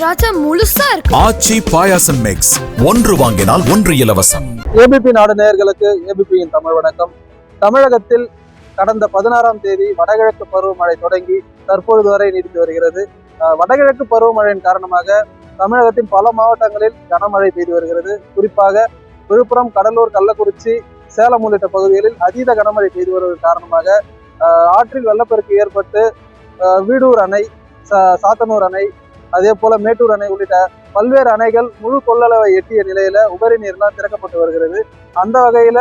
திராட்சை முழுசா இருக்கு. ஆச்சி பாயாசம் மிக்ஸ் ஒன்று வாங்கினால் ஒன்று இலவசம். ஏபிபி நாடு நேயர்களுக்கு ஏபிபியின் தமிழ் வணக்கம். தமிழகத்தில் கடந்த பதினாறாம் தேதி வடகிழக்கு பருவமழை தொடங்கி தற்பொழுது வரை நீடித்து வருகிறது. வடகிழக்கு பருவமழையின் காரணமாக தமிழகத்தின் பல மாவட்டங்களில் கனமழை பெய்து வருகிறது. குறிப்பாக விழுப்புரம் கடலூர் கள்ளக்குறிச்சி சேலம் உள்ளிட்ட பகுதிகளில் அதீத கனமழை பெய்து வருவதன் காரணமாக ஆற்றில் வெள்ளப்பெருக்கு ஏற்பட்டு வீடூர் அணை சா- சாத்தனூர் அணை அதே போல மேட்டூர் அணை உள்ளிட்ட பல்வேறு அணைகள் முழு கொள்ளளவை எட்டிய நிலையில உபரி நீர்லாம் திறக்கப்பட்டு வருகிறது. அந்த வகையில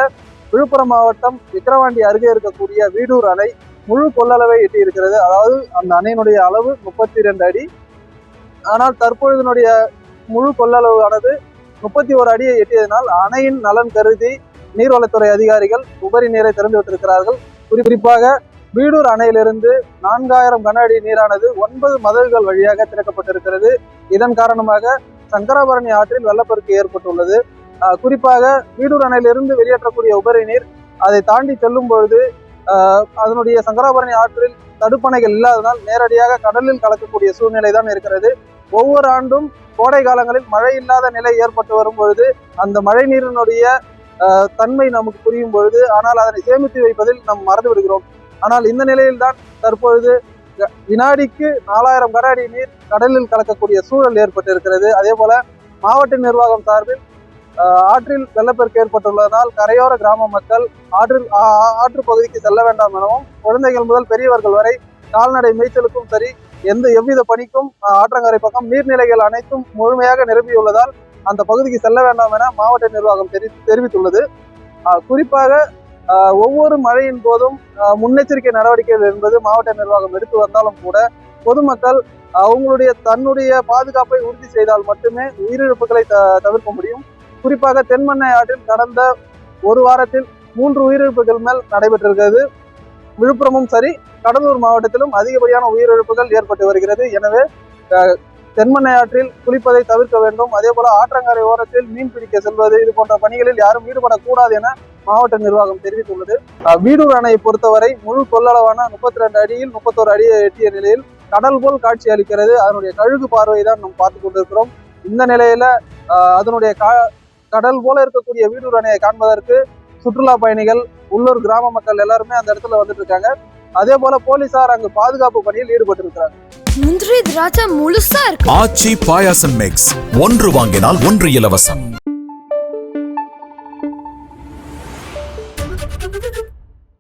விழுப்புரம் மாவட்டம் விக்கிரவாண்டி அருகே இருக்கக்கூடிய வீடூர் அணை முழு கொள்ளளவை எட்டி இருக்கிறது அதாவது அந்த அணையினுடைய அளவு முப்பத்தி ரெண்டு அடி. ஆனால் தற்பொழுதினுடைய முழு கொள்ளளவு ஆனது முப்பத்தி ஒரு அடியை எட்டியதனால் அணையின் நலன் கருதி நீர்வளத்துறை அதிகாரிகள் உபரி நீரை திறந்து விட்டிருக்கிறார்கள் குறிப்பாக வீடூர் அணையிலிருந்து நான்காயிரம் கன அடி நீரானது ஒன்பது மதகுகள் வழியாக திறக்கப்பட்டிருக்கிறது. இதன் காரணமாக சங்கராபரணி ஆற்றில் வெள்ளப்பெருக்கு ஏற்பட்டுள்ளது. குறிப்பாக வீடூர் அணையிலிருந்து வெளியேற்றக்கூடிய உபரி நீர் அதை தாண்டி செல்லும் பொழுது அதனுடைய சங்கராபரணி ஆற்றில் தடுப்பணைகள் இல்லாததால் நேரடியாக கடலில் கலக்கக்கூடிய சூழ்நிலை தான் இருக்கிறது. ஒவ்வொரு ஆண்டும் கோடை காலங்களில் மழை இல்லாத நிலை ஏற்பட்டு வரும் பொழுது அந்த மழை நீரினுடைய தன்மை நமக்கு புரியும் பொழுது ஆனால் அதனை சேமித்து வைப்பதில் நாம் மறந்து விடுகிறோம். ஆனால் இந்த நிலையில்தான் தற்பொழுது வினாடிக்கு நாலாயிரம் கன அடி நீர் கடலில் கலக்கக்கூடிய சூழல் ஏற்பட்டு இருக்கிறது அதே போல மாவட்ட நிர்வாகம் சார்பில் ஆற்றில் வெள்ளப்பெருக்கு ஏற்பட்டுள்ளதனால் கரையோர கிராம மக்கள் ஆற்றில் ஆற்று பகுதிக்கு செல்ல வேண்டாம் எனவும் குழந்தைகள் முதல் பெரியவர்கள் வரை கால்நடை மேய்ச்சலுக்கும் சரி எந்த எவ்வித பணிக்கும் ஆற்றங்கரை பக்கம் நீர்நிலைகள் அனைத்தும் முழுமையாக நிரம்பியுள்ளதால் அந்த பகுதிக்கு செல்ல வேண்டாம் என மாவட்ட நிர்வாகம் தெரி தெரிவித்துள்ளது. குறிப்பாக ஒவ்வொரு மழையின் போதும் முன்னெச்சரிக்கை நடவடிக்கைகள் என்பது மாவட்ட நிர்வாகம் எடுத்து வந்தாலும் கூட பொதுமக்கள் அவங்களுடைய தன்னுடைய பாதுகாப்பை உறுதி செய்தால் மட்டுமே உயிரிழப்புகளை த- தவிர்க்க முடியும். குறிப்பாக தென்மண்ணை ஆற்றில் கடந்த ஒரு வாரத்தில் மூன்று உயிரிழப்புகள் மேல் நடைபெற்றிருக்கிறது. விழுப்புரமும் சரி கடலூர் மாவட்டத்திலும் அதிகப்படியான உயிரிழப்புகள் ஏற்பட்டு வருகிறது. எனவே தென்மண்ணை ஆற்றில் குளிப்பதை தவிர்க்க வேண்டும். அதே போல ஆற்றங்கரை ஓரத்தில் மீன் பிடிக்க செல்வது இது போன்ற பணிகளில் யாரும் ஈடுபடக்கூடாது என மாவட்ட நிர்வாகம் தெரிவித்துள்ளது. வீடூர் அணையை பொறுத்தவரை முழு கொள்ளளவான முப்பத்தி ரெண்டு அடியில் முப்பத்தோரு அடியை எட்டிய நிலையில் கடல் போல் காட்சி அளிக்கிறது. அதனுடைய கழுகு பார்வை தான் நாம் பார்த்து கொண்டிருக்கிறோம். இந்த நிலையில அதனுடைய கா- கடல் போல இருக்கக்கூடிய வீடூர் அணையை காண்பதற்கு சுற்றுலா பயணிகள் உள்ளூர் கிராம மக்கள் எல்லாருமே அந்த இடத்துல வந்துட்டு இருக்காங்க. அதே போல போலீசார் அங்கு பாதுகாப்பு பணியில் ஈடுபட்டு இருக்கிறாங்க முந்திரி திராட்சை முழுசா இருக்கு. ஆச்சி பாயாசம் மிக்ஸ் ஒன்று வாங்கினால் ஒன்று இலவசம்.